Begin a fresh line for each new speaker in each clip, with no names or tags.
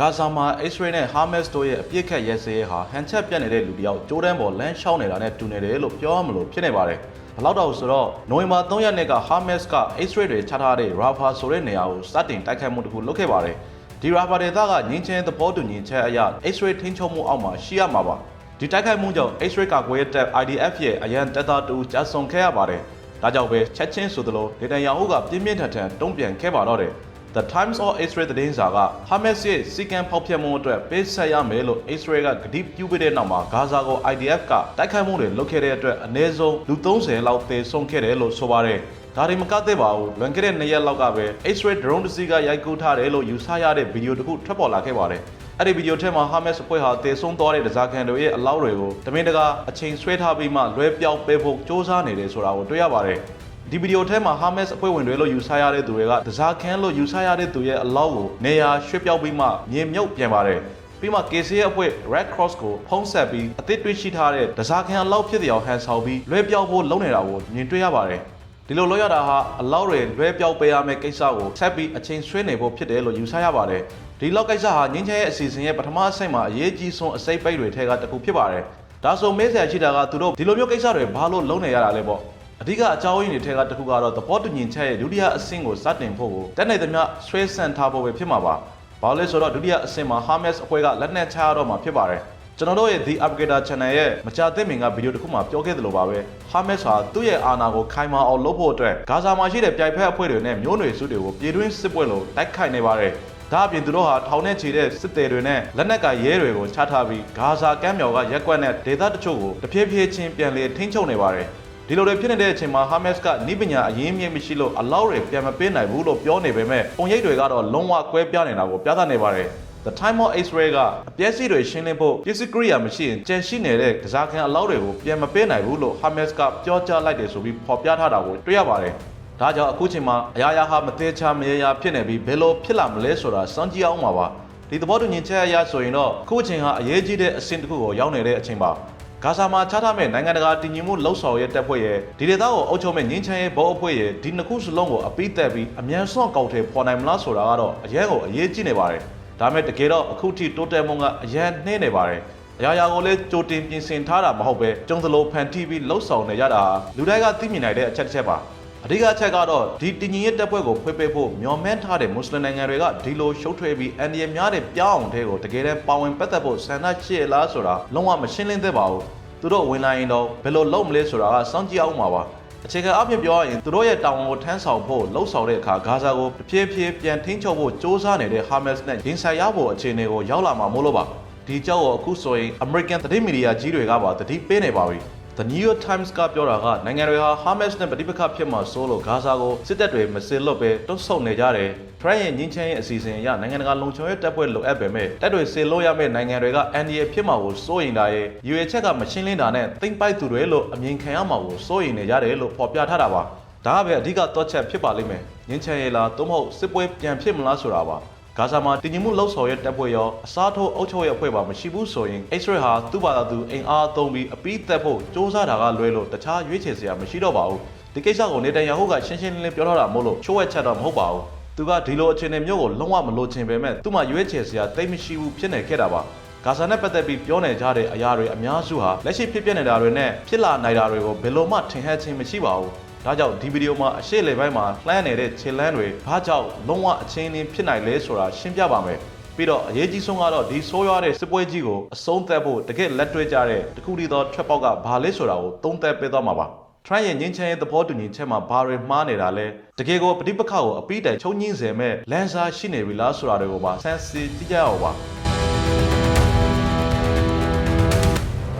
ဂါဇာမှာအစ္စရေးနဲ့ဟာမတ်စ်တို့ရဲ့အပြစ်ခတ်ရဲစဲရဲဟာဟန်ချက်ပြတ်နေတဲ့လူတယောက်ဂျိုးဒန်ပေါ်လမ်းလျှောက်နေတာနဲ့တူနေတယ်လို့ပြောရမလို့ဖြစ်နေပါတယ်။ဘလောက်တော့ဆိုတော့နိုဝင်ဘာ3ရက်နေ့ကဟာမတ်စ်ကအစ္စရေးတွေချထားတဲ့ရာဖာဆိုတဲ့နေရာကိုစတင်တိုက်ခိုက်မှုတစ်ခုလုပ်ခဲ့ပါတယ်။ဒီရာဖာဒေသကငင်းချင်းသဘောတူညီချက်အရအစ္စရေးထိန်းချုပ်မှုအောက်မှာရှိရမှာပါ။ဒီတိုက်ခိုက်မှုကြောင့်အစ္စရေးကကွယ်တပ် IDF ရဲ့အရန်တပ်သားတူကြာဆုံးခဲ့ရပါတယ်။ဒါကြောင့်ပဲချက်ချင်းဆိုသလိုဒေတန်ယာဟုကပြင်းပြင်းထန်ထန်တုံ့ပြန်ခဲ့ပါတော့တယ်။ The Times of Israel သတင်းစာက Hamas ရဲ့စီကံဖောက်ဖျက်မှုအတွက်ပေးဆက်ရမယ်လို့ Israel ကကတိပြုပေးတဲ့နောက်မှာဂါဇာကို IDF ကတိုက်ခိုက်မှုတွေလုပ်ခဲ့တဲ့အတွက်အနည်းဆုံးလူ30လောက်သေဆုံးခဲ့တယ်လို့ဆိုပါတယ်။ဒါတွေမကသေးပါဘူး။လွန်ခဲ့တဲ့2ရက်လောက်ကပဲ Israel drone တစ်စီးကရိုက်ကူးထားတယ်လို့ယူဆရတဲ့ဗီဒီယိုတစ်ခုထွက်ပေါ်လာခဲ့ပါတယ်။အဲ့ဒီဗီဒီယိုထဲမှာ Hamas အဖွဲ့ဟာသေဆုံးသွားတဲ့ဒဇာခံတွေရဲ့အလောင်းတွေကိုတမင်တကာအချိန်ဆွဲထားပြီးမှလွဲပြောင်းပေးဖို့စ조사နေတယ်ဆိုတာကိုတွေ့ရပါတယ်။ ဒီဗီဒီယိုထဲမှာ Hamas အဖွဲ့ဝင်တွေလို့ယူဆရတဲ့သူတွေကဒဇာခန်းလို့ယူဆရတဲ့သူရဲ့အလောက်ကိုနေရာရွှေ့ပြောင်းပြီးမှမြေမြုပ်ပြန်ပါတယ်ပြီးမှ KC ရဲ့အဖွဲ့ Red Cross ကိုဖုံးဆက်ပြီးအသစ်တွေ့ရှိထားတဲ့ဒဇာခန်းအလောက်ဖြစ်တဲ့အောင်ဟန်ဆောင်ပြီးလွဲပြောင်းဖို့လုပ်နေတာကိုမြင်တွေ့ရပါတယ်ဒီလိုလုပ်ရတာဟာအလောက်တွေလွဲပြောင်းပေးရမယ့်ကိစ္စကိုဆက်ပြီးအချိန်ဆွဲနေဖို့ဖြစ်တယ်လို့ယူဆရပါတယ်ဒီလောက်ကိစ္စဟာငင်းချဲရဲ့အစီအစဉ်ရဲ့ပထမအဆင့်မှာအရေးကြီးဆုံးအစိပ်ပိတ်တွေထဲကတစ်ခုဖြစ်ပါတယ်ဒါဆိုမေးစရာရှိတာကသူတို့ဒီလိုမျိုးကိစ္စတွေဘာလို့လုပ်နေရတာလဲပေါ့ အဓိကအကြောင်းရင်းတွေထဲကတစ်ခုကတော့သဘောတူညီချက်ရဲ့ဒုတိယအဆင့်ကိုစတင်ဖို့ကိုတက်နိုင်သမျှဆွဲဆန့်ထားဖို့ပဲဖြစ်မှာပါ။ဘာလို့လဲဆိုတော့ဒုတိယအဆင့်မှာ Hamas အဖွဲ့ကလက်နက်ချရတော့မှာဖြစ်ပါတယ်။ကျွန်တော်တို့ရဲ့ The Upgrader Channel ရဲ့မကြာသေးမင်ကဗီဒီယိုတစ်ခုမှာပြောခဲ့သလိုပါပဲ Hamas ဟာသူ့ရဲ့အာဏာကိုခိုင်မာအောင်လုပ်ဖို့အတွက်ဂါဇာမှာရှိတဲ့ပြိုင်ဖက်အဖွဲ့တွေနဲ့မျိုးနွယ်စုတွေကိုပြည်တွင်းစစ်ပွဲလို့တိုက်ခိုက်နေပါတယ်။ဒါအပြင်သူတို့ဟာထောင်နဲ့ချီတဲ့စစ်သည်တွေနဲ့လက်နက်ကရဲတွေကိုချထားပြီးဂါဇာကမ်းမြောင်ကရက်ကွက်နဲ့ဒေသတချို့ကိုတဖြည်းဖြည်းချင်းပြန်လည်ထိန်းချုပ်နေပါတယ်။ ဒီလိုတွေဖြစ်နေတဲ့အချိန်မှာ Hamas ကနိပညာအရင်းမြစ်မရှိလို့အလောက်တွေပြန်မပေးနိုင်ဘူးလို့ပြောနေပေမဲ့ပုံရိပ်တွေကတော့လုံးဝကွဲပြားနေတာကိုပြသနေပါတယ် The Time of Israel ကအပြည့်စီတွေရှင်းလင်းဖို့ပစ္စည်းကိရိယာမရှိရင်ကြံရှိနေတဲ့ကစားခံအလောက်တွေကိုပြန်မပေးနိုင်ဘူးလို့ Hamas ကပြောကြားလိုက်တယ်ဆိုပြီးဖော်ပြထားတာကိုတွေ့ရပါတယ်။ဒါကြောင့်အခုချိန်မှာအရာရာဟာမသေးချာမရရာဖြစ်နေပြီးဘယ်လိုဖြစ်လာမလဲဆိုတာစမ်းကြည့်အောင်ပါပါ။ဒီသဘောတူညီချက်အရဆိုရင်တော့အခုချိန်ဟာအရေးကြီးတဲ့အဆင့်တစ်ခုကိုရောက်နေတဲ့အချိန်ပါ။ ဂါဇာမှာချထားမဲ့နိုင်ငံတကာတည်ငြိမ်မှုလှုပ်ဆောင်ရဲ့တပ်ဖွဲ့ရဲ့ဒီဒေသကိုအုပ်ချုပ်မဲ့ငင်းချမ်းရဲ့ဘောအဖွဲ့ရဲ့ဒီနှစ်ခုစလုံးကိုအပိသက်ပြီးအမြန်ဆုံးကောက်ထဲပေါ်နိုင်မလားဆိုတာကတော့အရင်ကိုအရေးကြီးနေပါတယ်။ဒါမဲ့တကယ်တော့အခုထိတိုးတက်မှုကအရင်နှင်းနေပါတယ်။အရာရာကိုလည်းကြိုတင်ပြင်ဆင်ထားတာမဟုတ်ပဲကျုံစလိုဖန်တီးပြီးလှုပ်ဆောင်နေရတာလူတိုင်းကသိမြင်နိုင်တဲ့အချက်တစ်ချက်ပါ။ အဓိကအချက်ကတော့ဒီတည်ငြိမ်ရေးတပ်ဖွဲ့ကိုဖွေးပေးဖို့မျှော်မှန်းထားတဲ့မွတ်စလင်နိုင်ငံတွေကဒီလိုရှုပ်ထွေးပြီးအန်ဒီယများတဲ့ပြောင်းအောင်တဲ့ကိုတကယ်တမ်းပါဝင်ပတ်သက်ဖို့ဆန္ဒရှိရလားဆိုတာလုံးဝမရှင်းလင်းသေးပါဘူး။သူတို့ဝင်လာရင်တော့ဘယ်လိုလုပ်မလဲဆိုတာကစောင့်ကြည့်အောင်ပါပါအခြေခံအဖြစ်ပြောရရင်သူတို့ရဲ့တာဝန်ကိုထမ်းဆောင်ဖို့လှုပ်ဆောင်တဲ့အခါဂါဇာကိုတဖြည်းဖြည်းပြန်ထိန်းချုပ်ဖို့စ조사နေတဲ့ Hamas နဲ့ရင်ဆိုင်ရဖို့အခြေအနေကိုရောက်လာမှာမို့လို့ပါဒီကြောက်ကိုအခုဆိုရင် American သတင်းမီဒီယာကြီးတွေကပါသတိပေးနေပါပြီ The New York Times ကပြောတာကနိုင်ငံတွေဟာ Hamas နဲ့ပဋိပက္ခဖြစ်မှာစိုးလို့ဂါဇာကိုစစ်တပ်တွေမစင်လွတ်ပဲတွန်းဆုတ်နေကြတယ်။ Trump ရဲ့ညှင်းချမ်းရဲ့အစီအစဉ်အရနိုင်ငံတကာလုံခြုံရေးတပ်ဖွဲ့လိုအပ်ပေမဲ့တပ်တွေစေလို့ရမယ့်နိုင်ငံတွေက NDA ဖြစ်မှာကိုစိုးရိမ်တာရဲ့ UA ချက်ကမရှင်းလင်းတာနဲ့သိမ့်ပိုက်သူတွေလို့အမြင်ခံရမှာကိုစိုးရိမ်နေကြတယ်လို့ဖော်ပြထားတာပါ။ဒါကပဲအဓိကသောချက်ဖြစ်ပါလိမ့်မယ်။ညှင်းချမ်းရဲ့လားသို့မဟုတ်စစ်ပွဲပြန်ဖြစ်မလားဆိုတာပါ။ ဂါဇာမှာတည်ငြိမ်မှုလှုပ်ဆောင်ရဲ့တပ်ဖွဲ့ရောအစားထိုးအုပ်ချုပ်ရဲ့အဖွဲ့ပါမရှိဘူးဆိုရင်အစ္စရေးဟာသူ့ဘာသာသူအင်အားသုံးပြီးအပိသက်ဖို့စ조사တာကလွဲလို့တခြားရွေးချယ်စရာမရှိတော့ပါဘူးဒီကိစ္စကိုနေတန်ယာဟုကရှင်းရှင်းလင်းလင်းပြောထားတာမို့လို့ချိုးဝဲချက်တော့မဟုတ်ပါဘူးသူကဒီလိုအခြေအနေမျိုးကိုလုံးဝမလိုချင်ပေမဲ့သူ့မှာရွေးချယ်စရာတိတ်မရှိဘူးဖြစ်နေခဲ့တာပါဂါဇာနဲ့ပတ်သက်ပြီးပြောနေကြတဲ့အရာတွေအများစုဟာလက်ရှိဖြစ်ပျက်နေတာတွေနဲ့ဖြစ်လာနိုင်တာတွေကိုဘယ်လိုမှထင်ဟပ်ခြင်းမရှိပါဘူး ဒါကြောင့်ဒီဗီဒီယိုမှာအရှိလေပိုင်းမှာလှမ်းနေတဲ့ခြေလမ်းတွေဘာကြောင့်လုံးဝအချင်းချင်းဖြစ်နိုင်လဲဆိုတာရှင်းပြပါမယ်ပြီးတော့အရေးကြီးဆုံးကတော့ဒီဆိုးရွားတဲ့စစ်ပွဲကြီးကိုအဆုံးသတ်ဖို့တကယ့်လက်တွေ့ကြတဲ့တခုတည်းသောထွက်ပေါက်ကဘာလဲဆိုတာကိုသုံးသပ်ပေးသွားမှာပါထရန့်ရဲ့ငင်းချမ်းရဲ့သဘောတူညီချက်မှာဘာတွေမှားနေတာလဲတကယ်ကိုပဋိပက္ခကိုအပိတိုင်ချုပ်ငင်းစေမဲ့လန်စာရှိနေပြီလားဆိုတာတွေကိုပါဆန်းစစ်ကြည့်ကြရအောင်ပါပ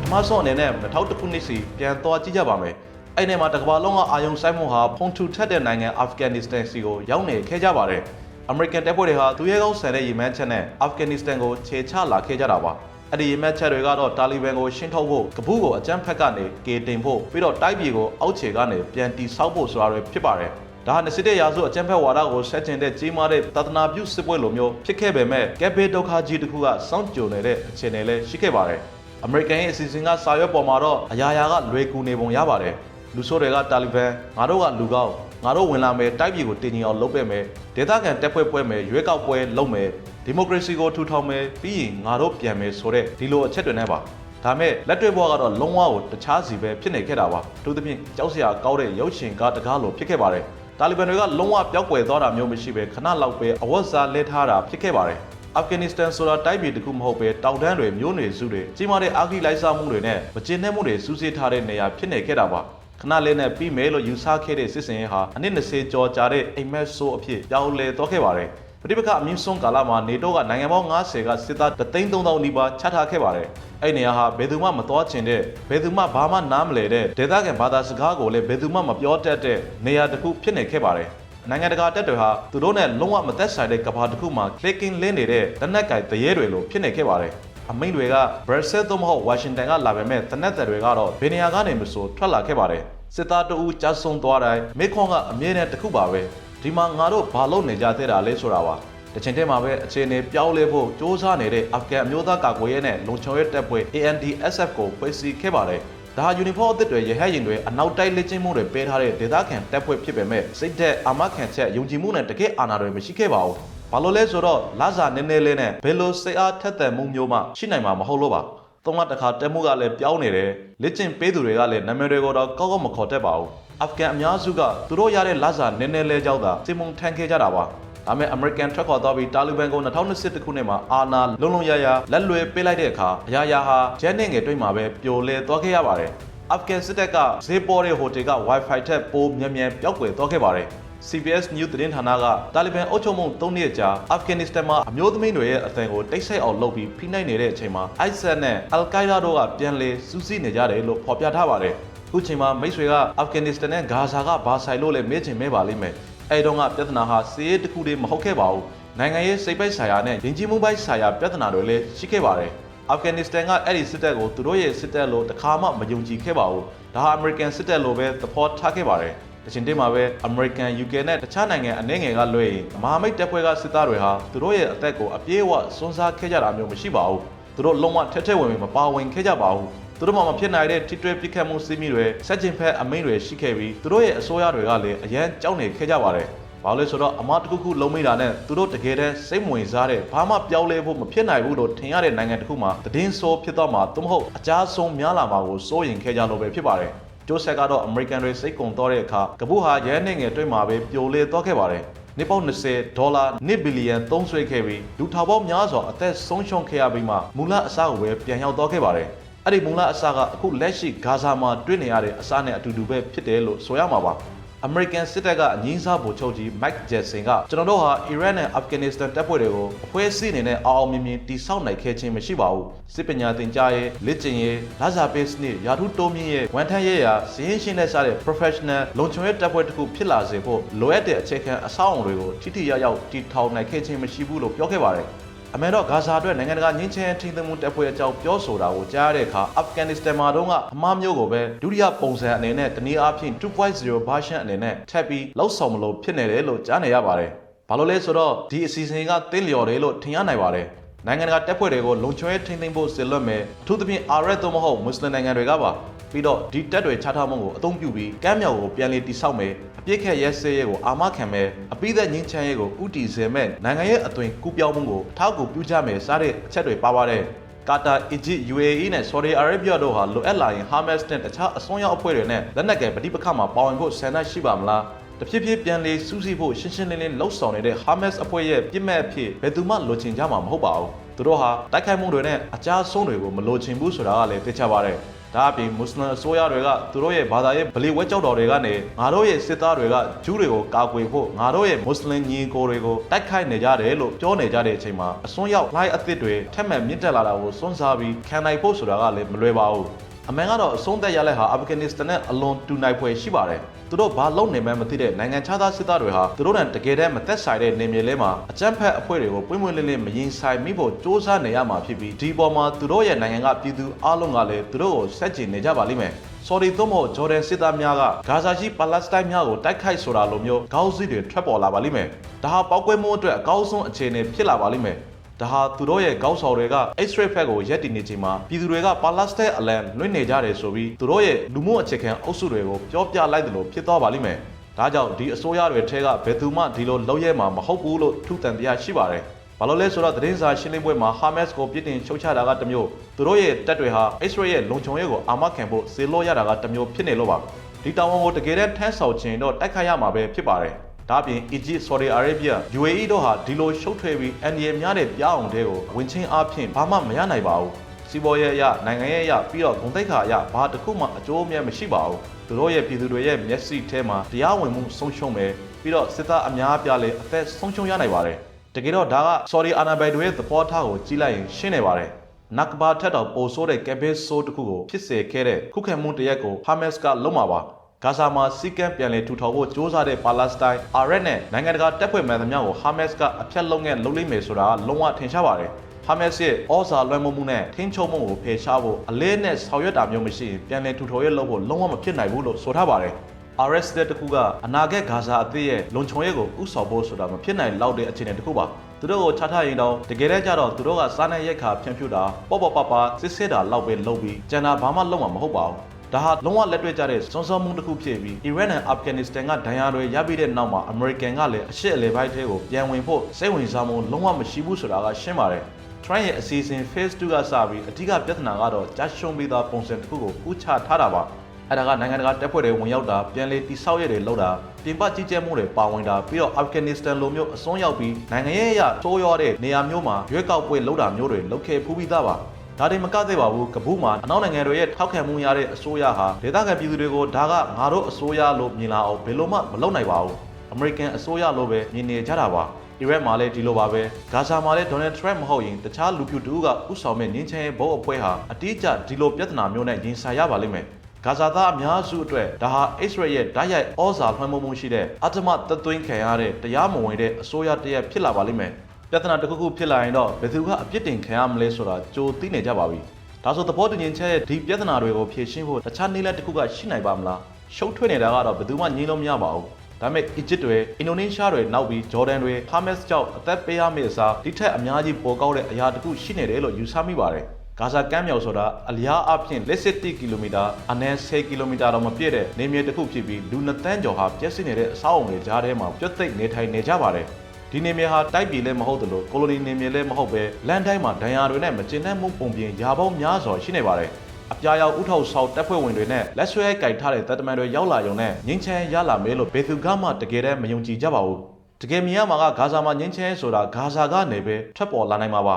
ထမဆုံးအနေနဲ့2000ခုနှစ်စီပြန်သွားကြည့်ကြပါမယ် အဲ့ဒီမှာတကမ္ဘာလုံးကအာယုံစိုက်မှုဟာဖုန်ထူထက်တဲ့နိုင်ငံအာဖဂန်နစ္စတန်စီကိုရောက်နေခဲ့ကြပါတယ်။ American တပ်ဖွဲ့တွေဟာသူရဲကောင်းဆန်တဲ့ရေမန်းချက်နဲ့အာဖဂန်နစ္စတန်ကိုခြေချလာခဲ့ကြတာပါ။အဲ့ဒီရေမန်းချက်တွေကတော့တာလီဘန်ကိုရှင်းထုတ်ဖို့ကပူးကိုအကြမ်းဖက်ကနေကေတင်ဖို့ပြီးတော့တိုက်ပြည်ကိုအောက်ခြေကနေပြန်တီဆောက်ဖို့ဆိုတာတွေဖြစ်ပါတယ်။ဒါဟာ27ရာစုအကြမ်းဖက်ဝါဒကိုဆက်ကျင်တဲ့ကြီးမားတဲ့သာသနာပြုစစ်ပွဲလိုမျိုးဖြစ်ခဲ့ပေမဲ့ကက်ဘေဒုက္ခကြီးတစ်ခုကစောင့်ကြိုနေတဲ့အခြေအနေလည်းရှိခဲ့ပါတယ်။ American ရဲ့အစီအစဉ်ကစာရွက်ပေါ်မှာတော့အရာရာကလွယ်ကူနေပုံရပါတယ်။ လူဆိုးတွေကတာလီဘန်ငါတို့ကလူကောင်းငါတို့ဝင်လာမယ်တိုက်ပြည်ကိုတင်ကြီးအောင်လုပ်ပေးမယ်ဒေသခံတက်ဖွဲ့ပွဲမယ်ရွေးကောက်ပွဲလုပ်မယ်ဒီမိုကရေစီကိုထူထောင်မယ်ပြီးရင်ငါတို့ပြန်မယ်ဆိုတဲ့ဒီလိုအချက်တွေနဲ့ပါဒါမဲ့လက်တွေ့ဘဝကတော့လုံးဝကိုတခြားစီပဲဖြစ်နေခဲ့တာပါအထူးသဖြင့်ကြောက်စရာကောင်းတဲ့ရုပ်ရှင်ကားတကားလိုဖြစ်ခဲ့ပါတယ်တာလီဘန်တွေကလုံးဝပျောက်ကွယ်သွားတာမျိုးမရှိပဲခဏလောက်ပဲအဝတ်စားလဲထားတာဖြစ်ခဲ့ပါတယ်အာဖဂန်နစ္စတန်ဆိုတာတိုက်ပြည်တစ်ခုမဟုတ်ပဲတောင်တန်းတွေမျိုးနွယ်စုတွေကြီးမားတဲ့အာဂိလိုက်စားမှုတွေနဲ့မကျေနပ်မှုတွေစူးစိထားတဲ့နေရာဖြစ်နေခဲ့တာပါ ခဏလေးနဲ့ပြီးမယ်လို့ယူဆခဲ့တဲ့စစ်စင်ရေးဟာအနည်း20ကျော်ကြာတဲ့အိမ်မက်ဆိုးအဖြစ်ပြောင်းလဲသွားခဲ့ပါတယ်ပဋိပက္ခအမြင့်ဆုံးကာလမှာနေတိုးကနိုင်ငံပေါင်း90ကစစ်သား33000နီးပါးချထားခဲ့ပါတယ်အဲ့နေရာဟာဘယ်သူမှမတော်ချင်တဲ့ဘယ်သူမှဘာမှနားမလည်တဲ့ဒေသခံဘာသာစကားကိုလည်းဘယ်သူမှမပြောတတ်တဲ့နေရာတစ်ခုဖြစ်နေခဲ့ပါတယ်နိုင်ငံတကာတက်တွေဟာသူတို့နဲ့လုံးဝမသက်ဆိုင်တဲ့ကဘာတစ်ခုမှာ clicking လင်းနေတဲ့လက်နက်ကင်တရေတွေလိုဖြစ်နေခဲ့ပါတယ် အမိန့်တွေကဘရက်ဆဲသို့မဟုတ်ဝါရှင်တန်ကလာပေမဲ့တနက်သက်တွေကတော့ဘယ်နေရာကနေမဆိုထွက်လာခဲ့ပါတယ်စစ်သားတအူးကြားဆုံးသွားတိုင်းမိခွန်ကအမြဲတမ်းတစ်ခုပါပဲဒီမှာငါတို့ဘာလုပ်နေကြသေးတာလဲဆိုတာပါတစ်ချိန်တည်းမှာပဲအခြေအနေပြောင်းလဲဖို့စ조사နေတဲ့အာဖဂန်အမျိုးသားကာကွယ်ရေးနဲ့လုံခြုံရေးတပ်ဖွဲ့ ANDSF ကိုဖွဲ့စည်းခဲ့ပါတယ်ဒါဟာယူနီဖောင်းအသစ်တွေရဟတ်ရင်တွေအနောက်တိုက်လက်ချင်းမှုတွေပေးထားတဲ့ဒေသခံတပ်ဖွဲ့ဖြစ်ပေမဲ့စိတ်သက်အာမခံချက်ယုံကြည်မှုနဲ့တကယ့်အာဏာတွေမရှိခဲ့ပါဘူး။ ဘာလို့လဲဆိုတော့လာစာနည်းနည်းလေးနဲ့ဘယ်လိုစိတ်အားထက်သန်မှုမျိုးမှရှိနိုင်မှာမဟုတ်လို့ပါ။သုံးလတစ်ခါတက်မှုကလည်းပြောင်းနေတယ်။လက်ကျင့်ပေးသူတွေကလည်းနာမည်တွေကိုတော့ကောက်ကောက်မခေါ်တတ်ပါဘူး။အာဖဂန်အများစုကသူတို့ရတဲ့လာစာနည်းနည်းလေးကြောင့်သာစိတ်မုံထမ်းခဲ့ကြတာပါ။ဒါပေမဲ့ American ထွက်ခွာသွားပြီးတာလီဘန်ကို2021ခုနှစ်မှာအာဏာလုံလုံရရလက်လွယ်ပေးလိုက်တဲ့အခါအရာရာဟာဂျန်နဲ့ငယ်တွေ့မှာပဲပျော်လဲသွားခဲ့ရပါတယ်။အာဖဂန်စစ်တပ်ကဈေးပေါ်တဲ့ဟိုတယ်က Wi-Fi ထက်ပိုမြန်မြန်ပျောက်ကွယ်သွားခဲ့ပါတယ်။ CBS News သတင်းဌာနကတာလီဘန်အုပ်ချုပ်မှု၃နှစ်ကြာအာဖဂန်နစ္စတန်မှာအမျိုးသမီးတွေရဲ့အသံကိုတိတ်ဆိတ်အောင်လုပ်ပြီးဖိနှိပ်နေတဲ့အချိန်မှာ ISIS နဲ့ Al-Qaeda တို့ကပြန်လည်စူးစီးနေကြတယ်လို့ဖော်ပြထားပါတယ်။အခုချိန်မှာမိတ်ဆွေကအာဖဂန်နစ္စတန်နဲ့ဂါဇာကဘာဆိုင်လို့လဲမေးချင်မဲပါလိမ့်မယ်။အဲဒီတော့ကပြဿနာဟာစီးရေးတစ်ခုတည်းမဟုတ်ခဲ့ပါဘူး။နိုင်ငံရေးစိတ်ပိုက်ဆိုင်ရာနဲ့ယဉ်ကျေးမှုပိုက်ဆိုင်ရာပြဿနာတွေလည်းရှိခဲ့ပါတယ်။အာဖဂန်နစ္စတန်ကအဲ့ဒီစစ်တပ်ကိုသူတို့ရဲ့စစ်တပ်လို့တခါမှမယုံကြည်ခဲ့ပါဘူး။ဒါဟာအမေရိကန်စစ်တပ်လို့ပဲသဘောထားခဲ့ပါတယ်။ ဒီချိန်တည်းမှာပဲအမေရိကန် UK နဲ့တခြားနိုင်ငံအနည်းငယ်ကလွှဲရင်မဟာမိတ်တပ်ဖွဲ့ကစစ်သားတွေဟာသူတို့ရဲ့အသက်ကိုအပြည့်အဝစွန့်စားခဲ့ကြတာမျိုးမရှိပါဘူး။သူတို့လုံးဝထက်ထက်ဝင်ဝင်မပါဝင်ခဲ့ကြပါဘူး။သူတို့မှမဖြစ်နိုင်တဲ့ထိတွေ့ပစ်ခတ်မှုစီးမီတွေဆက်ကျင်ဖက်အမိန့်တွေရှိခဲ့ပြီးသူတို့ရဲ့အစိုးရတွေကလည်းအရန်ကြောက်နေခဲ့ကြပါတယ်။ဘာလို့လဲဆိုတော့အမတစ်ခုခုလုံးမိတာနဲ့သူတို့တကယ်တမ်းစိတ်ဝင်စားတဲ့ဘာမှပြောင်းလဲဖို့မဖြစ်နိုင်ဘူးလို့ထင်ရတဲ့နိုင်ငံတစ်ခုမှာတည်င်းဆိုးဖြစ်တော့မှသို့မဟုတ်အကြဆုံးများလာမှာကိုစိုးရင်ခဲ့ကြလို့ပဲဖြစ်ပါတယ်။ ဂျိုးဆက်ကတော့အမေရိကန်တွေစိတ်ကုန်တော့တဲ့အခါကပူးဟာရဲနေငယ်တွေ့မှာပဲပြိုလဲသွားခဲ့ပါတယ်။နှစ်ပေါင်း20ဒေါ်လာ1ဘီလီယံသုံးစွဲခဲ့ပြီးလူထောင်ပေါင်းများစွာအသက်ဆုံးရှုံးခဲ့ရပြီးမှမူလအစကိုပဲပြန်ရောက်သွားခဲ့ပါတယ်။အဲ့ဒီမူလအစကအခုလက်ရှိဂါဇာမှာတွေ့နေရတဲ့အစနဲ့အတူတူပဲဖြစ်တယ်လို့ဆိုရမှာပါ။ American စစ်တပ်ကအငင်းစားဗိုလ်ချုပ်ကြီး Mike Jackson ကကျွန်တော်တို့ဟာ Iran နဲ့ Afghanistan တပ်ဖွဲ့တွေကိုအဖွဲ့အစည်းအနေနဲ့အောင်အောင်မြင်မြင်တည်ဆောက်နိုင်ခဲ့ခြင်းမရှိပါဘူးစစ်ပညာသင်ကြားရေးလက်ကျင့်ရေးလာစာပေးစနစ်ယာထုတိုးမြင့်ရေးဝန်ထမ်းရေးရာစီးရင်ရှင်းတဲ့စားတဲ့ professional လုံခြုံရေးတပ်ဖွဲ့တစ်ခုဖြစ်လာစေဖို့လိုအပ်တဲ့အခြေခံအဆောက်အအုံတွေကိုထိထိရောက်ရောက်တည်ထောင်နိုင်ခဲ့ခြင်းမရှိဘူးလို့ပြောခဲ့ပါတယ် အမေတော့ဂါဇာအတွက်နိုင်ငံတကာငင်းချင်ထိန်းသိမ်းမှုတပ်ဖွဲ့အကြောင်းပြောဆိုတာကိုကြားရတဲ့အခါအာဖဂန်နစ္စတန်မှာတော့အမှားမျိုးကိုပဲဒုတိယပုံစံအနေနဲ့တနည်းအားဖြင့်2.0 version အနေနဲ့ထပ်ပြီးလောက်ဆောင်မလို့ဖြစ်နေတယ်လို့ကြားနေရပါတယ်။ဘာလို့လဲဆိုတော့ဒီအစီအစဉ်ကတင်းလျော်တယ်လို့ထင်ရနိုင်ပါတယ်။နိုင်ငံတကာတပ်ဖွဲ့တွေကိုလုံခြုံရေးထိန်းသိမ်းဖို့ဆက်လွတ်မယ်။အထူးသဖြင့်အာရက်သို့မဟုတ်မွတ်စလင်နိုင်ငံတွေကပါ ပြီးတော့ဒီတပ်တွေချထားမှုကိုအသုံးပြုပြီးကမ်းမြောင်ကိုပြန်လည်တိစောက်မယ်အပြစ်ခက်ရဲစဲရဲကိုအာမခံမယ်အပိသက်ငင်းချမ်းရဲကိုဥတီစေမဲ့နိုင်ငံရဲ့အသွင်ကူးပြောင်းမှုကိုထောက်ကူပြုကြမယ်စတဲ့အချက်တွေပါပါတယ်ကာတာ၊အီဂျစ် UAE နဲ့ Saudi Arabia တို့ဟာလိုအပ်လာရင် Hamas နဲ့တခြားအစွန်းရောက်အဖွဲ့တွေနဲ့လက်နက်ကယ်ပဋိပက္ခမှာပါဝင်ဖို့ဆန္ဒရှိပါမလားတဖြည်းဖြည်းပြန်လေစူးစီးဖို့ရှင်းရှင်းလင်းလင်းလှုပ်ဆောင်နေတဲ့ Hamas အဖွဲ့ရဲ့ပြစ်မဲ့အဖြစ်ဘယ်သူမှလိုချင်ကြမှာမဟုတ်ပါဘူးသူတို့ဟာတိုက်ခိုက်မှုတွေနဲ့အကြမ်းဆုံးတွေကိုမလိုချင်ဘူးဆိုတာကလည်းသိချပါတယ် ဒါအပြင်မွတ်စလင်အစိုးရတွေကသူတို့ရဲ့ဘာသာရေးဗလီဝဲကြောက်တော်တွေကနေငါတို့ရဲ့စစ်သားတွေကဂျူးတွေကိုကာကွယ်ဖို့ငါတို့ရဲ့မွတ်စလင်ညီကိုတွေကိုတိုက်ခိုက်နေကြတယ်လို့ပြောနေကြတဲ့အချိန်မှာအစွန်းရောက်လိုက်အသစ်တွေထက်မှန်မြင့်တက်လာတာကိုစွန့်စားပြီးခံနိုင်ဖို့ဆိုတာကလည်းမလွယ်ပါဘူးအမှန်ကတော့အဆုံးသက်ရလက်ဟာအာဖဂန်နစ္စတန်နဲ့အလွန်တူနိုင်ဖွယ်ရှိပါတယ်။ သူတို့ဘာလုပ်နေမှန်းမသိတဲ့နိုင်ငံခြားသားစစ်သားတွေဟာသူတို့နဲ့တကယ်တမ်းမသက်ဆိုင်တဲ့နေမြေလဲမှာအကြမ်းဖက်အဖွဲ့တွေကိုပွင့်ပွင့်လင်းလင်းမရင်ဆိုင်မိဖို့စ조사နေရမှာဖြစ်ပြီးဒီပေါ်မှာသူတို့ရဲ့နိုင်ငံကပြည်သူအလုံးကလည်းသူတို့ကိုဆက်ကျင်နေကြပါလိမ့်မယ်။ဆော်ဒီသို့မဟုတ်ဂျော်ဒန်စစ်သားများကဂါဇာရှိပါလက်စတိုင်းများကိုတိုက်ခိုက်ဆိုတာလိုမျိုးခေါင်းစည်းတွေထွက်ပေါ်လာပါလိမ့်မယ်။ဒါဟာပောက်ကွဲမှုအတွက်အကောင်းဆုံးအခြေအနေဖြစ်လာပါလိမ့်မယ်။ ဒါဟာသူတို့ရဲ့ကောက်ဆော်တွေက X-ray ဖက်ကိုရက်တည်နေချိန်မှာပြည်သူတွေကပါလာစတဲ့အလံလွှင့်နေကြတယ်ဆိုပြီးသူတို့ရဲ့လူမှုအခြေခံအုပ်စုတွေကိုပြောပြလိုက်တယ်လို့ဖြစ်သွားပါလိမ့်မယ်။ဒါကြောင့်ဒီအစိုးရတွေထဲကဘယ်သူမှဒီလိုလုပ်ရဲမှာမဟုတ်ဘူးလို့ထုတန်တရားရှိပါတယ်။ဘာလို့လဲဆိုတော့သတင်းစာရှင်းလင်းပွဲမှာ Hamas ကိုပြစ်တင်ရှုတ်ချတာကတစ်မျိုးသူတို့ရဲ့တပ်တွေဟာ Israel ရဲ့လုံခြုံရေးကိုအာမခံဖို့စေလို့ရတာကတစ်မျိုးဖြစ်နေလို့ပါဒီတောင်ဝန်ကိုတကယ်တမ်းထမ်းဆောင်ခြင်းတော့တိုက်ခိုက်ရမှာပဲဖြစ်ပါတယ် ဒါ့အပြင် Egypt, Saudi Arabia, UAE တို့ဟာဒီလိုရှုပ်ထွေးပြီး NDA များတဲ့ပြအောင်တဲ့ကိုဝင်ချင်းအားဖြင့်ဘာမှမရနိုင်ပါဘူးစီးပွားရေးအရနိုင်ငံရေးအရပြီးတော့ဂုဏ်သိက္ခာအရဘာတစ်ခုမှအကျိုးအမြတ်မရှိပါဘူးသူတို့ရဲ့ပြည်သူတွေရဲ့မျက်စိထဲမှာတရားဝင်မှုဆုံးရှုံးမယ်ပြီးတော့စစ်သားအများအပြားလည်းအသက်ဆုံးရှုံးရနိုင်ပါတယ်တကယ်တော့ဒါက Saudi အာဏာပိုင်တွေရဲ့သဘောထားကိုကြီးလိုက်ရင်ရှင်းနေပါတယ်နက်ဘာထက်တော့ပိုဆိုးတဲ့ကက်ဘဲဆိုးတစ်ခုကိုဖြစ်စေခဲ့တဲ့ခုခံမှုတစ်ရက်ကို Hamas ကလုံးမှာပါ ဂါဇာမှာစီကံပြန်လည်ထူထောင်ဖို့ကြိုးစားတဲ့ပါလက်စတိုင်းအာရက်နဲ့နိုင်ငံတကာတပ်ဖွဲ့မှန်သမျှကိုဟာမတ်စ်ကအဖျက်လုံးငယ်လုပ်လိမ့်မယ်ဆိုတာလုံးဝထင်ရှားပါတယ်။ဟာမတ်စ်ရဲ့ဩဇာလွှမ်းမိုးမှုနဲ့ထင်းချုံမှုကိုဖယ်ရှားဖို့အလေးနဲ့ဆောင်ရွက်တာမျိုးမရှိရင်ပြန်လည်ထူထောင်ရေးလုပ်ဖို့လုံးဝမဖြစ်နိုင်ဘူးလို့ဆိုထားပါတယ်။ RS တဲ့တခုကအနာဂတ်ဂါဇာအသစ်ရဲ့လုံခြုံရေးကိုဥဆောင်ဖို့ဆိုတာမဖြစ်နိုင်လောက်တဲ့အခြေအနေတစ်ခုပါ။သူတို့ကိုချထားရင်တော့တကယ်တမ်းကျတော့သူတို့ကစားနယ်ရက်ခါဖြန့်ဖြူးတာပေါ့ပေါ့ပပစစ်စစ်တာလောက်ပဲလုပ်ပြီးကျန်တာဘာမှလုပ်မှာမဟုတ်ပါဘူး။ ဒါဟာလုံးဝလက်တွေ့ကျတဲ့စွန်းစွန်းမှုတစ်ခုဖြစ်ပြီးအီရတ်နဲ့အာဖဂန်နစ္စတန်ကဒဏ်ရာတွေရပြီးတဲ့နောက်မှာအမေရိကန်ကလည်းအရှက်အလဲပိုင်းတွေကိုပြန်ဝင်ဖို့စိတ်ဝင်စားမှုလုံးဝမရှိဘူးဆိုတာကရှင်းပါတယ်။ Trump ရဲ့အစီအစဉ် Phase 2ကစပြီးအဓိကပြဿနာကတော့ကြားရှုံးပြီးသားပုံစံတစ်ခုကိုကူးချထားတာပါ။အဲ့ဒါကနိုင်ငံတကာတပ်ဖွဲ့တွေဝင်ရောက်တာပြန်လည်တိစောက်ရတွေလောက်တာပြင်ပကြီးကျယ်မှုတွေပါဝင်တာပြီးတော့အာဖဂန်နစ္စတန်လိုမျိုးအစွန်းရောက်ပြီးနိုင်ငံရေးအရတိုးရောတဲ့နေရာမျိုးမှာရွေးကောက်ပွဲလုပ်တာမျိုးတွေလုပ်ခဲ့ဖူးပြီးသားပါ ဒါတွေမကသေးပါဘူးကပူးမှာအနောက်နိုင်ငံတွေရဲ့ထောက်ခံမှုရတဲ့အစိုးရဟာဒေသခံပြည်သူတွေကိုဒါကငါတို့အစိုးရလို့မြင်လာအောင်ဘယ်လိုမှမလုပ်နိုင်ပါဘူးအမေရိကန်အစိုးရလို့ပဲမြင်နေကြတာပါအီရတ်မှာလည်းဒီလိုပါပဲဂါဇာမှာလည်းဒေါ်နယ်ထရန့်မဟုတ်ရင်တခြားလူပြူတူကဥဆောင်မဲ့ငင်းချင်ရဲ့ဘုတ်အဖွဲ့ဟာအတိအကျဒီလိုပြဿနာမျိုးနဲ့ရင်ဆိုင်ရပါလိမ့်မယ်ဂါဇာသားအများစုအတွက်ဒါဟာအစ္စရေးရဲ့ဓာတ်ရိုက်ဩဇာလွှမ်းမိုးမှုရှိတဲ့အတ္တမတသွင်းခံရတဲ့တရားမဝင်တဲ့အစိုးရတရက်ဖြစ်လာပါလိမ့်မယ် ပြဿနာတစ်ခုခုဖြစ်လာရင်တော့ဘယ်သူကအပြစ်တင်ခံရမလဲဆိုတာကြိုသိနေကြပါပြီဒါဆိုသဘောတူညီချက်ရဲ့ဒီပြဿနာတွေကိုဖြေရှင်းဖို့တခြားနည်းလမ်းတစ်ခုကရှိနိုင်ပါမလားရှုပ်ထွေးနေတာကတော့ဘယ်သူမှငြင်းလို့မရပါဘူးဒါပေမဲ့အီဂျစ်တွေအင်ဒိုနီးရှားတွေနောက်ပြီးဂျော်ဒန်တွေဟာမက်စ်ကြောင့်အသက်ပေးရမယ့်အစားဒီထက်အများကြီးပိုကောက်တဲ့အရာတစ်ခုရှိနေတယ်လို့ယူဆမိပါတယ်ဂါဇာကမ်းမြောင်ဆိုတာအလျားအပြင်လက်စစ်1ကီလိုမီတာအနည်း10ကီလိုမီတာတော့မပြည့်တဲ့နေမြေတစ်ခုဖြစ်ပြီးလူနှစ်သန်းကျော်ဟာပြည့်စုံနေတဲ့အဆောက်အုံတွေကြားထဲမှာပြတ်သိပ်နေထိုင်နေကြပါတယ် ဒီနေမြေဟာတိုက်ပြည်လည်းမဟုတ်သလိုကိုလိုနီနေမြေလည်းမဟုတ်ပဲလန်တိုင်းမှာဒဏ်ရာတွေနဲ့မကျဉ်းတဲ့မှုပုံပြင်ရာပေါင်းများစွာရှိနေပါတယ်အပြာရောက်ဥထောက်ဆောက်တပ်ဖွဲ့ဝင်တွေနဲ့လက်ဆွဲကြိုက်ထားတဲ့တပ်တမန်တွေရောက်လာရုံနဲ့ငင်းချမ်းရလာမဲလို့ဘယ်သူကမှတကယ်တမ်းမယုံကြည်ကြပါဘူးတကယ်မြင်ရမှာကဂါဇာမှာငင်းချမ်းဆိုတာဂါဇာကနေပဲထွက်ပေါ်လာနိုင်မှာပါ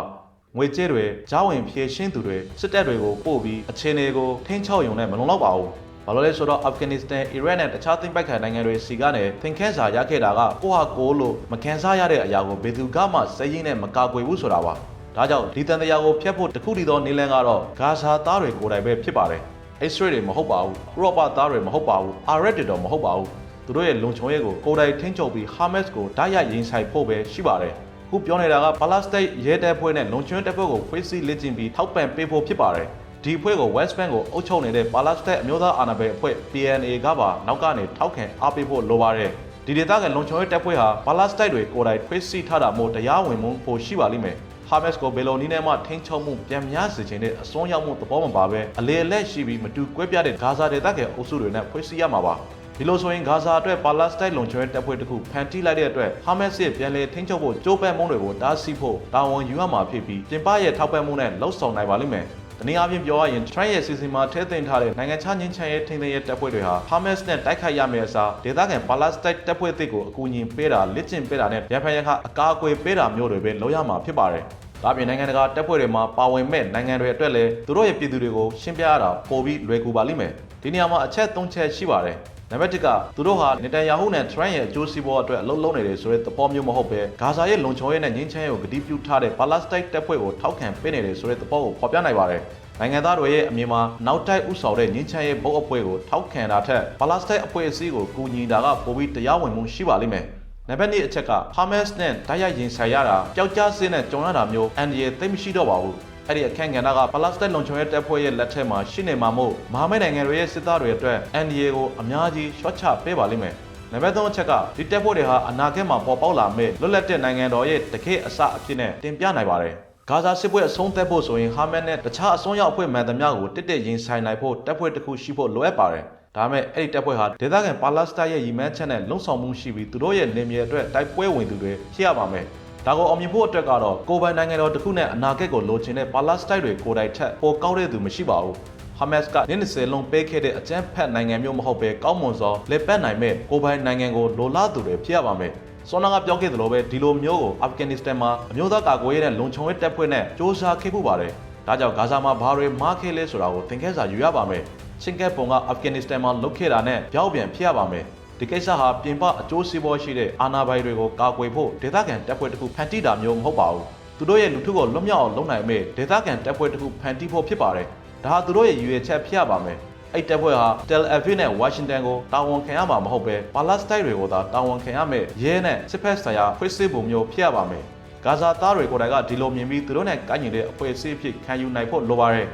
ငွေကြေးတွေကြားဝင်ဖြည့်ရှင်းသူတွေစစ်တပ်တွေကိုပို့ပြီးအခြေအနေကိုထိန်းချုပ်ရုံနဲ့မလုံလောက်ပါဘူး ဘာလို့လဲဆိုတော့အာဖဂန်နစ္စတန်၊အီရတ်နဲ့တခြားသိမ်းပိုက်ခံနိုင်ငံတွေစီကနေသင်ခန်းစာရခဲ့တာကကိုဟာကိုလို့မကန်စားရတဲ့အရာကိုဘယ်သူကမှစည်ရင်းနဲ့မကာကွယ်ဘူးဆိုတာပါဒါကြောင့်ဒီတန်တရားကိုဖျက်ဖို့တခုတည်းသောနေလန်းကတော့ဂါဇာသားတွေကိုယ်တိုင်ပဲဖြစ်ပါတယ်အစ္စရေးတွေမဟုတ်ပါဘူးဥရောပသားတွေမဟုတ်ပါဘူးအာရက်တွေတော့မဟုတ်ပါဘူးသူတို့ရဲ့လုံခြုံရေးကိုကိုယ်တိုင်ထိန်းချုပ်ပြီးဟာမက်စ်ကိုတိုက်ရိုက်ရင်ဆိုင်ဖို့ပဲရှိပါတယ်ခုပြောနေတာကပါလက်စတိုင်းရဲတပ်ဖွဲ့နဲ့လုံခြုံရေးတပ်ဖွဲ့ကိုဖွေးစည်းလက်ကျင့်ပြီးထောက်ပံ့ပေးဖို့ဖြစ်ပါတယ် ဒီအဖွဲ့ကို West Bank ကိုအုပ်ချုပ်နေတဲ့ပါလက်စတိုင်းအမျိုးသားအာဏာပိုင်အဖွဲ့ PNA ကပါနောက်ကနေထောက်ခံအားပေးဖို့လိုပါတယ်ဒီဒေသကလုံခြုံရေးတပ်ဖွဲ့ဟာပါလက်စတိုင်းတွေကိုယ်တိုင်ဖွေးစည်းထားတာမို့တရားဝင်မှုပိုရှိပါလိမ့်မယ်ဟာမက်စ်ကိုဘယ်လိုနည်းနဲ့မှထိန်းချုပ်မှုပြန်များစေခြင်းနဲ့အစွန်းရောက်မှုသဘောမပါပဲအလေအလက်ရှိပြီးမတူကွဲပြားတဲ့ဂါဇာဒေသကအုပ်စုတွေနဲ့ဖွဲ့စည်းရမှာပါဒီလိုဆိုရင်ဂါဇာအတွက်ပါလက်စတိုင်းလုံခြုံရေးတပ်ဖွဲ့တစ်ခုဖန်တီးလိုက်တဲ့အတွက်ဟာမက်စ်ရဲ့ပြန်လည်ထိန်းချုပ်ဖို့ကြိုးပမ်းမှုတွေကိုတားဆီးဖို့တာဝန်ယူရမှာဖြစ်ပြီးပြင်ပရဲ့ထောက်ပံ့မှုနဲ့လှုပ်ဆောင်နိုင်ပါလိမ့်မယ် တနည်းအားဖြင့်ပြောရရင် Trump ရဲ့စီစဉ်မှာထည့်သွင်းထားတဲ့နိုင်ငံခြားငင်းချမ်းရေးထိန်းသိမ်းရေးတပ်ဖွဲ့တွေဟာ Hamas နဲ့တိုက်ခိုက်ရမယ့်အစားဒေသခံ Palestine တပ်ဖွဲ့သစ်ကိုအကူအညီပေးတာလက်ကျင့်ပေးတာနဲ့ရဖန်ရခအကာအကွယ်ပေးတာမျိုးတွေပဲလုပ်ရမှာဖြစ်ပါတယ်။ဒါပြင်နိုင်ငံတကာတပ်ဖွဲ့တွေမှာပါဝင်မဲ့နိုင်ငံတွေအတွက်လည်းသူတို့ရဲ့ပြည်သူတွေကိုရှင်းပြရတာပိုပြီးလွယ်ကူပါလိမ့်မယ်။ဒီနေရာမှာအချက်၃ချက်ရှိပါတယ်။ နံပါတ်1ကသူတို့ဟာနေတန်ယာဟုနဲ့ Trump ရဲ့အကျိုးစီးပွားအတွက်အလုပ်လုပ်နေတယ်ဆိုတဲ့သဘောမျိုးမဟုတ်ပဲဂါဇာရဲ့လုံခြုံရေးနဲ့ငြိမ်းချမ်းရေးကိုကတိပြုထားတဲ့ Palestine တပ်ဖွဲ့ကိုထောက်ခံပေးနေတယ်ဆိုတဲ့သဘောကိုဖော်ပြနိုင်ပါတယ်။နိုင်ငံသားတွေရဲ့အမြင်မှာနောက်တိုက်ဥဆောင်တဲ့ငင်းချမ်းရေးဘုတ်အဖွဲ့ကိုထောက်ခံတာထက်ပါလက်စတိုင်းအဖွဲ့အစည်းကိုကူညီတာကပိုပြီးတရားဝင်မှုရှိပါလိမ့်မယ်။နံပါတ်2အချက်က Hamas နဲ့တိုက်ရိုက်ရင်ဆိုင်ရတာပျောက်ကြားစင်းနဲ့ကြုံရတာမျိုးအန်ဒီရဲ့သိမရှိတော့ပါဘူး။ အဲ့ဒီအခန့်ကဏ္ဍကပါလက်စတိုင်းလုံခြုံရေးတပ်ဖွဲ့ရဲ့လက်ထက်မှာရှိနေမှာမို့မဟာမိတ်နိုင်ငံတွေရဲ့စစ်သားတွေအတွက်အန်ဒီရဲ့ကိုအများကြီးရှော့ချပေးပါလိမ့်မယ်။နံပါတ်3အချက်ကဒီတပ်ဖွဲ့တွေဟာအနာဂတ်မှာပေါ်ပေါက်လာမယ့်လွတ်လပ်တဲ့နိုင်ငံတော်ရဲ့တကယ့်အစအဖြစ်နဲ့တင်ပြနိုင်ပါတယ်။ဂါဇာစစ်ပွဲအဆုံးသတ်ဖို့ဆိုရင်ဟာမတ်နဲ့တခြားအစွန်းရောက်အဖွဲ့မှန်သမျှကိုတစ်တစ်ရင်ဆိုင်နိုင်ဖို့တပ်ဖွဲ့တစ်ခုရှိဖို့လိုအပ်ပါတယ်။ဒါပေမဲ့အဲ့ဒီတပ်ဖွဲ့ဟာဒေသခံပါလက်စတိုင်းရဲ့ရည်မှန်းချက်နဲ့လုံဆောင်မှုရှိပြီးသူတို့ရဲ့နေမြေအတွက်တိုက်ပွဲဝင်သူတွေဖြစ်ရပါမယ်။ ဒါကိုအောင်မြင်ဖို့အတွက်ကတော့ကိုယ်ပိုင်နိုင်ငံတော်တစ်ခုနဲ့အနာဂတ်ကိုလိုချင်တဲ့ပါလက်စတိုင်းတွေကိုယ်တိုင်ထက်ပိုကောင်းတဲ့သူမရှိပါဘူးဟာမတ်စ်ကနင်းစလုံးပေးခဲ့တဲ့အကြမ်းဖက်နိုင်ငံမျိုးမဟုတ်ပဲကောင်းမွန်စွာလက်ပတ်နိုင်မဲ့ကိုယ်ပိုင်နိုင်ငံကိုလိုလားသူတွေဖြစ်ရပါမယ်ဆွမ်းနာကပြောခဲ့သလိုပဲဒီလိုမျိုးကိုအာဖဂန်နစ္စတန်မှာအမျိုးသားကာကွယ်ရေးနဲ့လုံခြုံရေးတပ်ဖွဲ့နဲ့စ조사ခဲ့ဖို့ပါတယ်ဒါကြောင့်ဂါဇာမှာဘာတွေမားခဲ့လဲဆိုတာကိုသင်ခန်းစာယူရပါမယ်ရှင်ကက်ပုံကအာဖဂန်နစ္စတန်မှာလုတ်ခဲ့တာနဲ့ပြောက်ပြန်ဖြစ်ရပါမယ် ဒီကိစ္စဟာပြင်ပအကျိုးစီးပွားရှိတဲ့အာဏာပိုင်တွေကိုကာကွယ်ဖို့ဒေသခံတပ်ဖွဲ့တစ်ခုဖန်တီးတာမျိုးမဟုတ်ပါဘူးသူတို့ရဲ့လူထုကိုလွတ်မြောက်အောင်လုပ်နိုင်မဲ့ဒေသခံတပ်ဖွဲ့တစ်ခုဖန်တီးဖို့ဖြစ်ပါတယ်ဒါဟာသူတို့ရဲ့ရည်ရွယ်ချက်ဖြစ်ရပါမယ်အဲ့တပ်ဖွဲ့ဟာ Tel Aviv နဲ့ Washington ကိုတာဝန်ခံရမှာမဟုတ်ပဲပါလက်စတိုင်းတွေကိုသာတာဝန်ခံရမယ်ရဲနဲ့စစ်ဖက်ဆိုင်ရာဖွေးစစ်ပုံမျိုးဖြစ်ရပါမယ်ဂါဇာသားတွေကိုယ်တိုင်ကဒီလိုမြင်ပြီးသူတို့နဲ့ကိုင်းညီတဲ့အဖွဲ့အစည်းအဖြစ်ခံယူနိုင်ဖို့လိုပါတယ်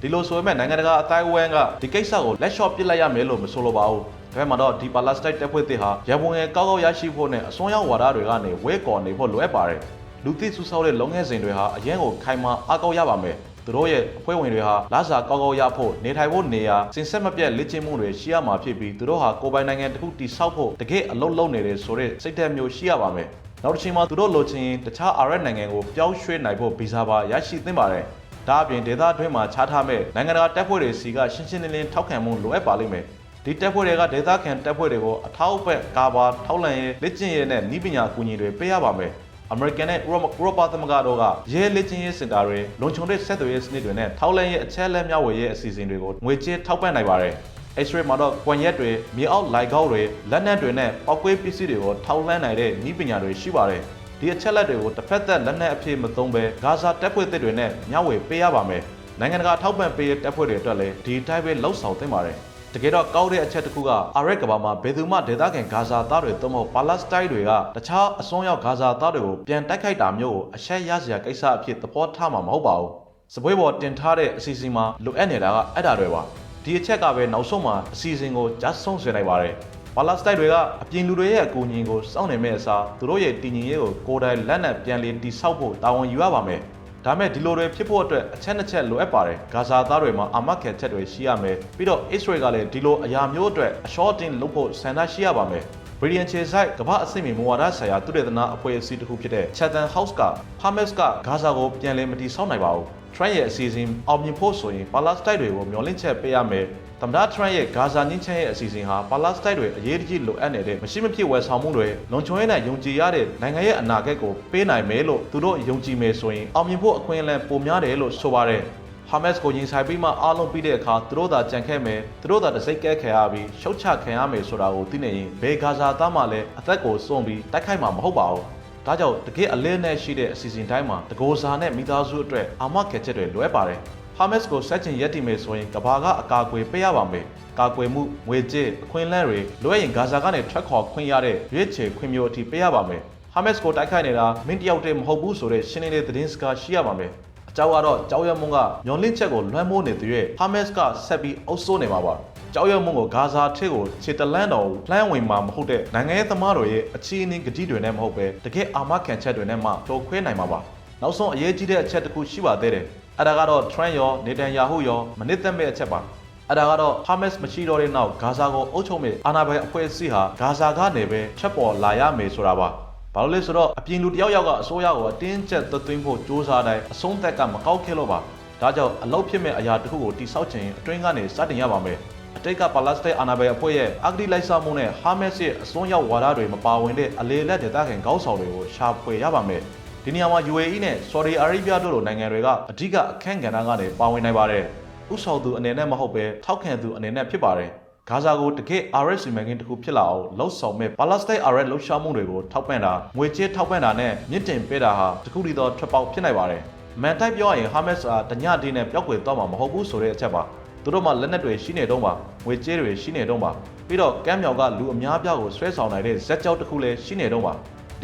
ဒီလိုဆိုပေမဲ့နိုင်ငံတကာအတိုင်းအဝန်းကဒီကိစ္စကိုလက်လျှော့ပစ်လိုက်ရမယ်လို့မဆိုလိုပါဘူးဒါပေမဲ့တော့ဒီပါလက်စတိုင်းတပ်ဖွဲ့သစ်ဟာရပုံငယ်ကောက်ကောက်ရရှိဖို့နဲ့အစွန်းရောက်ဝါဒတွေကနေဝဲကော်နေဖို့လိုအပ်ပါတယ်လူသိစုဆောက်တဲ့လုပ်ငန်းစဉ်တွေဟာအရင်ကိုခိုင်မာအကောက်ရပါမယ်သူတို့ရဲ့အဖွဲ့ဝင်တွေဟာလာစာကောက်ကောက်ရဖို့နေထိုင်ဖို့နေရာစင်ဆက်မပြတ်လက်ကျင့်မှုတွေရှိရမှာဖြစ်ပြီးသူတို့ဟာကိုယ်ပိုင်နိုင်ငံတစ်ခုတည်ဆောက်ဖို့တကယ့်အလုပ်လုပ်နေတယ်ဆိုတဲ့စိတ်ဓာတ်မျိုးရှိရပါမယ်နောက်တစ်ချိန်မှာသူတို့လိုချင်ရင်တခြားအာရပ်နိုင်ငံကိုပြောင်းရွှေ့နိုင်ဖို့ဗီဇာပါရရှိသင့်ပါတယ် ဒါအပြင်ဒေသအတွင်းမှာခြားထားမဲ့နိုင်ငံတကာတပ်ဖွဲ့တွေစီကရှင်းရှင်းလင်းလင်းထောက်ခံမှုလိုအပ်ပါလိမ့်မယ်ဒီတပ်ဖွဲ့တွေကဒေသခံတပ်ဖွဲ့တွေကိုအထောက်အပံ့ကာဘာထောက်လန့်ရေးလက်ကျင့်ရေးနဲ့ဤပညာအကူအညီတွေပေးရပါမယ်အမေရိကန်နဲ့ဥရောပဥရောပသမဂ္ဂတို့ကရဲလက်ချင်းရေးစင်တာတွေလုံခြုံတဲ့ဆက်သွယ်ရေးစနစ်တွေနဲ့ထောက်လန့်ရေးအချက်အလက်မျှဝေရေးအစီအစဉ်တွေကိုငွေကြေးထောက်ပံ့နိုင်ပါတယ်။ X-ray မှာတော့ကွန်ရက်တွေမြေအောက်လိုက်ကောက်တွေလက်နက်တွေနဲ့ပောက်ကွေးပစ္စည်းတွေကိုထောက်လှမ်းနိုင်တဲ့ဤပညာတွေရှိပါတယ်။ ဒီအချက်လက်တွေကိုတစ်ဖက်သက်လက်နက်အဖြစ်မသုံးဘဲဂါဇာတပ်ဖွဲ့သစ်တွေနဲ့မျှဝေပေးရပါမယ်။နိုင်ငံတကာထောက်ပံ့ပေးတဲ့တပ်ဖွဲ့တွေအတွက်လည်းဒီတိုင်းပဲလှုပ်ဆောင်သင့်ပါတယ်။တကယ်တော့ကောက်တဲ့အချက်တစ်ခုကအာရက်ကဘာမှာဘယ်သူမှဒေသခံဂါဇာသားတွေသို့မဟုတ်ပါလက်စတိုင်းတွေကတခြားအစွန်းရောက်ဂါဇာသားတွေကိုပြန်တိုက်ခိုက်တာမျိုးကိုအရှက်ရစရာကိစ္စအဖြစ်သဘောထားမှာမဟုတ်ပါဘူး။စပွဲပေါ်တင်ထားတဲ့အစီအစဉ်မှာလိုအပ်နေတာကအဲ့ဒါတွေပါ။ဒီအချက်ကပဲနောက်ဆုံးမှာအစီအစဉ်ကိုကြားဆုံးဆွေးနိုင်ပါတယ်။ ပါလက်စတိုင်းတွေကအပြင်လူတွေရဲ့အကူအညီကိုစောင့်နေမဲ့အစားသူတို့ရဲ့တည်ငြိမ်ရေးကိုကိုယ်တိုင်လက်နက်ပြန်လည်တိစောက်ဖို့တာဝန်ယူရပါမယ်။ဒါမဲ့ဒီလိုတွေဖြစ်ဖို့အတွက်အချက်နှစ်ချက်လိုအပ်ပါတယ်ဂါဇာသားတွေမှာအာမခံချက်တွေရှိရမယ်ပြီးတော့ Israel ကလည်းဒီလိုအရာမျိုးအတွက်အရှော့တင်လုပ်ဖို့ဆန္ဒရှိရပါမယ်ဗီဒီယန်ချေဆိုင်ကမ္ဘာအစိမ့်မီမူဝါဒဆိုင်ရာသူတေသနာအဖွဲ့အစည်းတစ်ခုဖြစ်တဲ့ Chatham House က Hamas ကဂါဇာကိုပြန်လည်မတီးဆောက်နိုင်ပါဘူး Trump ရဲ့အစီအစဉ်အောင်မြင်ဖို့ဆိုရင်ပါလက်စတိုင်းတွေကိုမျှော်လင့်ချက်ပေးရမယ် သမ္မတထရန့်ရဲ့ဂါဇာညှင်းချမ်းရဲ့အစီအစဉ်ဟာပါလက်စတိုင်းတွေအရေးတကြီးလိုအပ်နေတဲ့မရှိမဖြစ်ဝယ်ဆောင်မှုတွေလုံခြုံရေးနဲ့ယုံကြည်ရတဲ့နိုင်ငံရဲ့အနာဂတ်ကိုပေးနိုင်မယ်လို့သူတို့ယုံကြည်မယ်ဆိုရင်အောင်မြင်ဖို့အခွင့်အလမ်းပိုများတယ်လို့ဆိုပါတယ်ဟာမတ်စ်ကိုရင်ဆိုင်ပြီးမှအားလုံးပြီးတဲ့အခါသူတို့သာကြံခဲ့မယ်သူတို့သာတစိတ်ကဲခံရပြီးရှုတ်ချခံရမယ်ဆိုတာကိုသိနေရင်ဘယ်ဂါဇာသားမှလည်းအသက်ကိုစွန့်ပြီးတိုက်ခိုက်မှာမဟုတ်ပါဘူးဒါကြောင့်တကယ်အလင်းနဲ့ရှိတဲ့အစီအစဉ်တိုင်းမှာတကိုးစာနဲ့မိသားစုအတွက်အာမခံချက်တွေလွဲပါတယ် ဟာမတ်စ်ကိုစက်ချင်ရက်တည်မယ်ဆိုရင်ကဘာကအကာအကွယ်ပေးရပါမယ်။ကာကွယ်မှုငွေကြေးအခွင့်အလမ်းတွေလွှဲရင်ဂါဇာကနေထွက်ခွာခွင့်ရတဲ့ရွေးချယ်ခွင့်မျိုးအထိပေးရပါမယ်။ဟာမတ်စ်ကိုတိုက်ခိုက်နေတာမင်းတယောက်တည်းမဟုတ်ဘူးဆိုတဲ့ရှင်းလင်းတဲ့သတင်းစကားရှိရပါမယ်။အကြောက်ကတော့ကြောက်ရမုံကညွန်လင့်ချက်ကိုလွှမ်းမိုးနေတဲ့ရွေးဟာမတ်စ်ကဆက်ပြီးအုပ်စိုးနေမှာပါ။ကြောက်ရမုံကိုဂါဇာထစ်ကိုခြေတလန်းတော်လှမ်းဝင်မှာမဟုတ်တဲ့နိုင်ငံရေးသမားတွေရဲ့အခြေအနေဂတိတွေနဲ့မဟုတ်ပဲတကယ်အာမခံချက်တွေနဲ့မှတော်ခွဲနိုင်မှာပါ။နောက်ဆုံးအရေးကြီးတဲ့အချက်တစ်ခုရှိပါသေးတယ်။ အဲ့ဒါကတော့ Trump ရောနေတန်ယာဟုရောမနစ်သက်မဲ့အချက်ပါအဲ့ဒါကတော့ Hamas မရှိတော့တဲ့နောက်ဂါဇာကိုအုပ်ချုပ်မဲ့အာဏာပိုင်အဖွဲ့အစည်းဟာဂါဇာကနေပဲချက်ပေါ်လာရမယ်ဆိုတာပါဘာလို့လဲဆိုတော့အပြင်လူတယောက်ယောက်ကအစိုးရကိုအတင်းကျပ်သွင်းဖို့စ조사တိုင်းအဆုံးသက်ကမကောက်ခဲ့လို့ပါဒါကြောင့်အလောက်ဖြစ်မဲ့အရာတစ်ခုကိုတိစောက်ခြင်းအတွင်းကနေစတင်ရပါမယ်အတိတ်ကပါလက်စတိုင်းအာဏာပိုင်အဖွဲ့ရဲ့အဂတိလိုက်စားမှုနဲ့ဟာမတ်စ်ရဲ့အစွန်းရောက်ဝါဒတွေမပါဝင်တဲ့အလေလက်ဒေသခံကောင်းဆောင်တွေကိုရှာဖွေရပါမယ် ဒီနေရာမှာ UAE နဲ့ Saudi Arabia တို့လိုနိုင်ငံတွေကအဓိကအခန့်ကဏ္ဍကနေပါဝင်နိုင်ပါတယ်။ဥဆောင်သူအနေနဲ့မဟုတ်ပဲထောက်ခံသူအနေနဲ့ဖြစ်ပါတယ်။ဂါဇာကိုတကယ့် RS စီမံကိန်းတစ်ခုဖြစ်လာအောင်လှုပ်ဆောင်မဲ့ Palestine RS လှုပ်ရှားမှုတွေကိုထောက်ပံ့တာငွေကြေးထောက်ပံ့တာနဲ့မြင့်တင်ပေးတာဟာတခုတည်းသောထွက်ပေါက်ဖြစ်နိုင်ပါတယ်။မန်တိုက်ပြောရရင် Hamas ကတညတည်းနဲ့ပျောက်ကွယ်သွားမှာမဟုတ်ဘူးဆိုတဲ့အချက်ပါ။သူတို့မှလက်နက်တွေရှိနေတော့ပါငွေကြေးတွေရှိနေတော့ပါပြီးတော့ကမ်းမြောင်ကလူအများပြားကိုဆွဲဆောင်နိုင်တဲ့ဇက်ကြောက်တစ်ခုလည်းရှိနေတော့ပါ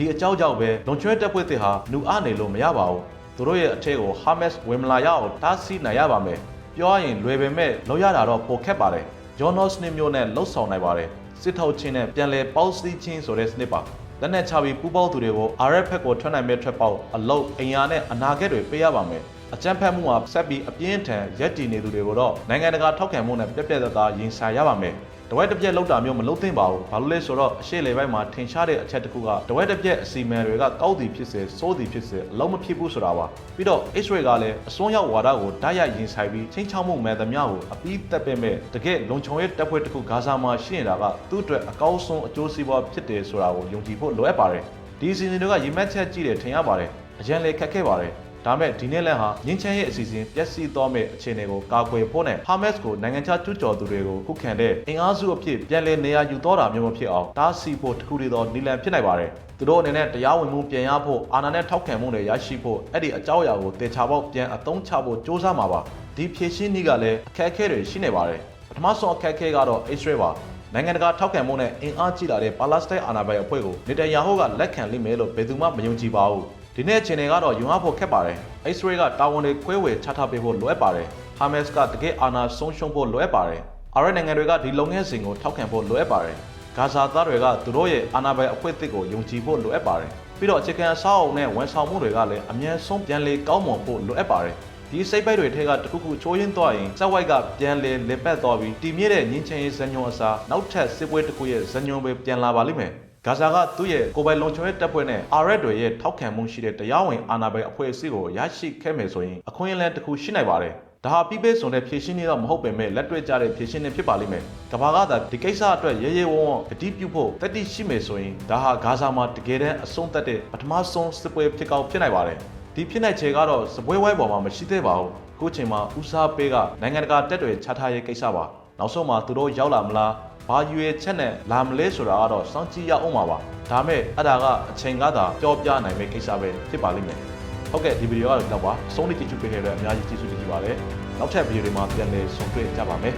ဒီအကြောင်းကြောင့်ပဲလုံချွဲတပ်ဖွဲ့သစ်ဟာနူအားနေလို့မရပါဘူးသူတို့ရဲ့အထက်ကိုဟာမက်စ်ဝင်မလာရအောင်တားဆီးနိုင်ရပါမယ်ပြောရရင်လွယ်ပေမဲ့လောက်ရတာတော့ပိုခက်ပါတယ်ဂျွန်နော့စနစ်မျိုးနဲ့လှုပ်ဆောင်နိုင်ပါတယ်စစ်ထောက်ချင်းနဲ့ပြန်လဲပေါက်စီးချင်းဆိုတဲ့စနစ်ပါလက်နက်ချပြီးပူပေါက်သူတွေကို RF ဖက်ကိုထွက်နိုင်မဲ့ထွက်ပေါက်အလုတ်အင်အားနဲ့အနာဂတ်တွေပေးရပါမယ်အကြမ်းဖက်မှုမှာဆက်ပြီးအပြင်းထန်ရက်တည်နေသူတွေကိုတော့နိုင်ငံတကာထောက်ခံမှုနဲ့ပြက်ပြက်သားသားရင်ဆိုင်ရပါမယ် တဝက်တစ်ပြက်လောက်တာမျိုးမလုပ်သင့်ပါဘူးဘာလို့လဲဆိုတော့အရှိလေပိုင်းမှာထင်ရှားတဲ့အချက်တစ်ခုကတဝက်တစ်ပြက်အစီအမံတွေကကောက်သည်ဖြစ်စေစိုးသည်ဖြစ်စေအလုံးမဖြစ်ဘူးဆိုတာပါပြီးတော့ Israel ကလည်းအစွန်းရောက်ဝါဒကိုဓာတ်ရိုက်ရင်ဆိုင်ပြီးချင်းချောက်မှုမှန်သမျှကိုအပြီးတက်ပင်မဲ့တကယ်လုံခြုံရေးတပ်ဖွဲ့တစ်ခုဂါဇာမှာရှိနေတာကသူ့အတွက်အကောင်းဆုံးအကျိုးစီးပွားဖြစ်တယ်ဆိုတာကိုယုံကြည်ဖို့လိုအပ်ပါတယ်ဒီအစီအစဉ်တွေကရေမက်ချက်ကြည့်တယ်ထင်ရပါတယ်အရန်လေခက်ခဲပါတယ် ဒါမဲ့ဒီနေ့လမ်းဟာငင်းချမ်းရဲ့အစီအစဉ်ပျက်စီးသွားမဲ့အခြေအနေကိုကာကွယ်ဖို့နဲ့ Hamas ကိုနိုင်ငံခြားကျူးကျော်သူတွေကိုခုခံတဲ့အင်အားစုအဖြစ်ပြန်လည်နေရာယူတော့တာမျိုးမဖြစ်အောင်တားဆီးဖို့တခုတည်းသောနီလန်ဖြစ်နိုင်ပါတယ်။သူတို့အနေနဲ့တရားဝင်မှုပြန်ရဖို့အာဏာနဲ့ထောက်ခံမှုတွေရရှိဖို့အဲ့ဒီအကြောင်းအရာကိုတေချာပေါက်ပြန်အသုံးချဖို့စ조사မှာပါ။ဒီဖြည့်ရှင်းနည်းကလည်းအခက်အခဲတွေရှိနေပါတယ်။ပထမဆုံးအခက်အခဲကတော့ Israel ပါ။နိုင်ငံတကာထောက်ခံမှုနဲ့အင်အားကြီးလာတဲ့ပါလက်စတိုင်းအာဏာပိုင်အဖွဲ့ကိုနေတန်ယာဟုကလက်ခံလိမ့်မယ်လို့ဘယ်သူမှမယုံကြည်ပါဘူး။ ဒီနေ့အခြေအနေကတော့ယုံရဖို့ခက်ပါတယ်။ Israel ကတာဝန်တွေခွဲဝေချထားပေးဖို့လိုအပ်ပါတယ်။ Hamas ကတကယ်အာဏာဆုံးရှုံးဖို့လိုအပ်ပါတယ်။အာရနိုင်ငံတွေကဒီလုပ်ငန်းစဉ်ကိုထောက်ခံဖို့လိုအပ်ပါတယ်။ဂါဇာသားတွေကသူတို့ရဲ့အာဏာပိုင်အဖွဲ့အသစ်ကိုယုံကြည်ဖို့လိုအပ်ပါတယ်။ပြီးတော့အခြေခံအဆောက်အအုံနဲ့ဝန်ဆောင်မှုတွေကလည်းအမြန်ဆုံးပြန်လည်ကောင်းမွန်ဖို့လိုအပ်ပါတယ်။ဒီစိတ်ပိုက်တွေထဲကတခုခုချိုးရင်းသွားရင်စက်ဝိုက်ကပြန်လည်လည်ပတ်သွားပြီးတည်မြဲတဲ့ငင်းချင်ရေးဇညုံအစားနောက်ထပ်စစ်ပွဲတစ်ခုရဲ့ဇညုံပဲပြန်လာပါလိမ့်မယ်။ ဂါဇာကသူ့ရဲ့ကိုယ်ပိုင်လုံခြုံရေးတပ်ဖွဲ့နဲ့အာရက်တွေရဲ့ထောက်ခံမှုရှိတဲ့တရားဝင်အာဏာပိုင်အဖွဲ့အစည်းကိုရရှိခဲ့မယ်ဆိုရင်အခွင့်အလမ်းတစ်ခုရှိနိုင်ပါတယ်။ဒါဟာပြီးပေးစုံတဲ့ဖြည့်ရှင်းနေတော့မဟုတ်ပေမဲ့လက်တွေ့ကျတဲ့ဖြည့်ရှင်းနေဖြစ်ပါလိမ့်မယ်။ကဘာကသာဒီကိစ္စအတွက်ရဲရဲဝံ့ဝံ့ဂတိပြုဖို့တတိရှိမယ်ဆိုရင်ဒါဟာဂါဇာမှာတကယ်တမ်းအဆုံးသတ်တဲ့ပထမဆုံးစစ်ပွဲဖြစ်ကောင်းဖြစ်နိုင်ပါတယ်။ဒီဖြစ်နိုင်ခြေကတော့စပွဲဝိုင်းပေါ်မှာမရှိသေးပါဘူး။အခုချိန်မှာဦးစားပေးကနိုင်ငံတကာတက်တွေချထားရေးကိစ္စပါ။နောက်ဆုံးမှာသူတို့ရောက်လာမလား ဘာရွေချက်နဲ့လာမလဲဆိုတာကတော့စောင့်ကြည့်ရအောင်ပါပါဒါမဲ့အဲ့ဒါကအချိန်ကသာကြောပြနိုင်မယ့်ကိစ္စပဲဖြစ်ပါလိမ့်မယ်ဟုတ်ကဲ့ဒီဗီဒီယိုကတော့တော့ပါအဆုံးလေးကြည့်ချူပေးခဲ့တဲ့အများကြီးကျေးဇူးတင်ပါတယ်နောက်ထပ်ဗီဒီယိုတွေမှာပြန်လည်ဆုံတွေ့ကြပါမယ်